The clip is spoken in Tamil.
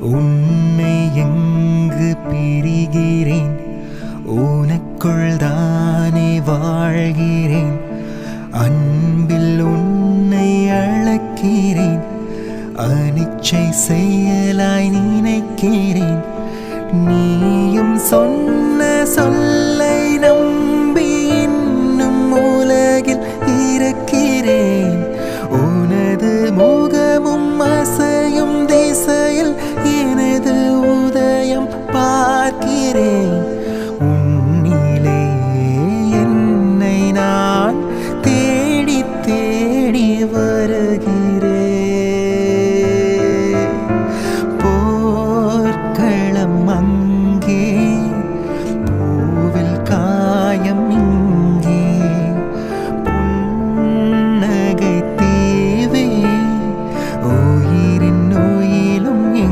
உன்னை எங்கு பிரிகிறேன்? உனக்குள் தானே வாழ்கிறேன். அன்பில் உன்னை அழைக்கிறேன் அனிச்சை செயலாய் நினைக்கிறேன். நீயும் சொன்ன சொல்ல